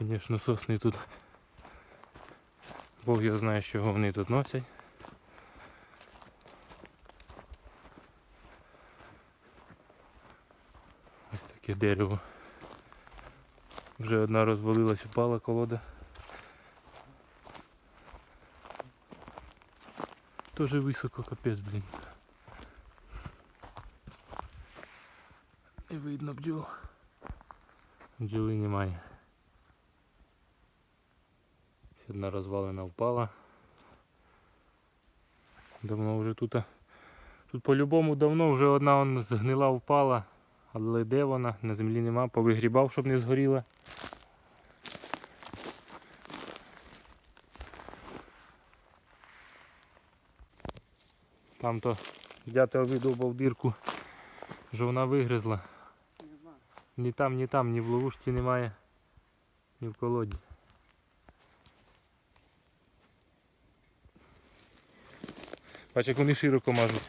Звісно, сосни тут. Бог його знає, що вони тут носять. Ось таке дерево. Вже одна розвалилась, упала колода. Тоже високо капець, блін. Не видно бджол. Бджоли немає. Одна розвалина впала. Давно вже тут. Тут по-любому давно вже одна он згнила впала. Але де вона? На землі нема, повигрібав, щоб не згоріла. Там то дятел видовбав дірку, вже вона вигризла. Ні там, ні там, ні в ловушці немає, ні в колоді. Бач, як вони широко мажуть.